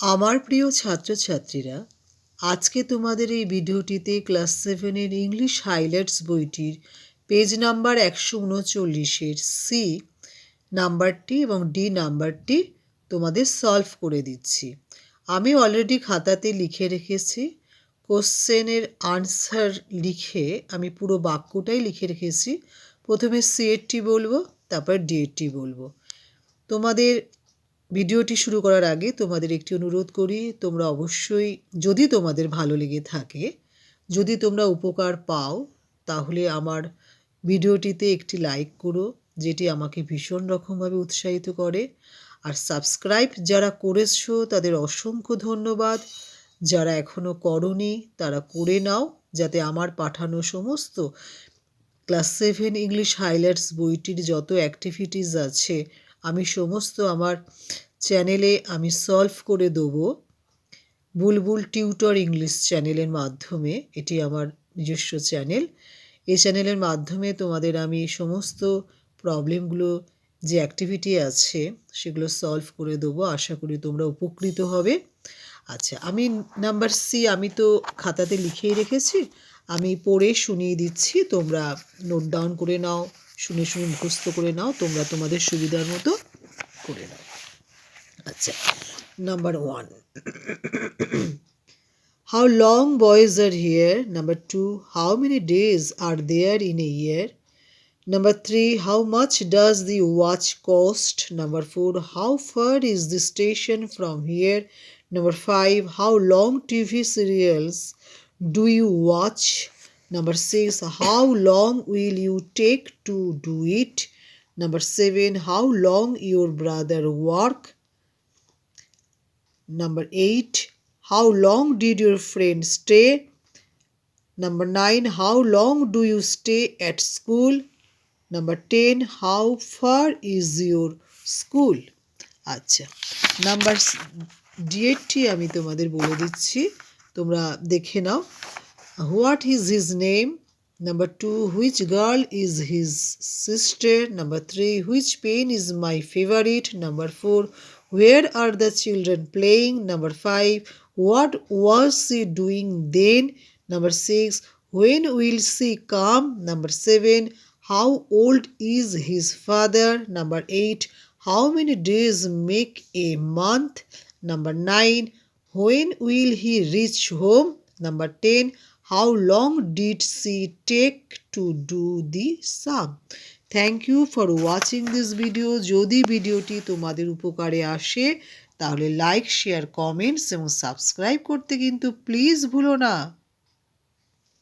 আমার প্রিয় ছাত্রছাত্রীরা, আজকে তোমাদের এই ভিডিওটিতে ক্লাস সেভেনের ইংলিশ হাইলাইটস বইটির পেজ নাম্বার একশো উনচল্লিশের সি নাম্বারটি এবং ডি নাম্বারটি তোমাদের সলভ করে দিচ্ছি। আমি অলরেডি খাতাতে লিখে রেখেছি, কোশ্চেনের আনসার লিখে আমি পুরো বাক্যটাই লিখে রেখেছি। প্রথমে সি এরটি বলব, তারপর ডি এরটি বলব। তোমাদের ভিডিওটি শুরু করার আগে তোমাদের একটি অনুরোধ করি, তোমরা অবশ্যই যদি তোমাদের ভালো লেগে থাকে, যদি তোমরা উপকার পাও, তাহলে আমার ভিডিওটিতে একটি লাইক করো, যেটি আমাকে ভীষণ রকমভাবে উৎসাহিত করে। আর সাবস্ক্রাইব যারা করেছ, তাদের অসংখ্য ধন্যবাদ। যারা এখনও করনি, তারা করে নাও, যাতে আমার পাঠানো সমস্ত ক্লাস সেভেন ইংলিশ হাইলাইটস বইটির যত অ্যাক্টিভিটিস আছে আমি সমস্ত আমার চ্যানেলে আমি সলভ করে দেবো বুলবুল টিউটর ইংলিশ চ্যানেলের মাধ্যমে। এটি আমার নিজস্ব চ্যানেল এই চ্যানেলের মাধ্যমে তোমাদের আমি সমস্ত প্রবলেমগুলো যে অ্যাক্টিভিটি আছে, সেগুলো সলভ করে দেবো। আশা করি তোমরা উপকৃত হবে। আচ্ছা আমি নাম্বার সি আমি তো খাতাতে লিখেই রেখেছি। আমি পড়ে শুনিয়ে দিচ্ছি। তোমরা নোট ডাউন করে নাও। শুনে শুনে মুখস্থ করে নাও তোমরা তোমাদের সুবিধার মতো করে নাও আচ্ছা number one how long boys are here number two how many days are there in a year Number three, how much does the watch cost? Number four, how far is the station from here? Number five, how long TV serials do you watch? Number six, how long will you take to do it? Number seven, how long your brother work? Number eight, how long did your friend stay? Number nine, how long do you stay at school? Number ten how far is your school আচ্ছা number ডিএডটি আমি তোমাদের বলে দিচ্ছি তোমরা দেখে নাও What is his name? Number two, which girl is his sister? Number three, which pain is my favorite? Number four, where are the children playing? Number five, what was she doing then? Number six, when will she come? Number seven, how old is his father? Number eight, how many days make a month? Number nine, when will he reach home? Number ten, how long did she take to do the sum thank you for watching this video যদি ভিডিওটি তোমাদের উপকারে আসে, তাহলে like share comments এবং subscribe করতে কিন্তু please ভুলো না।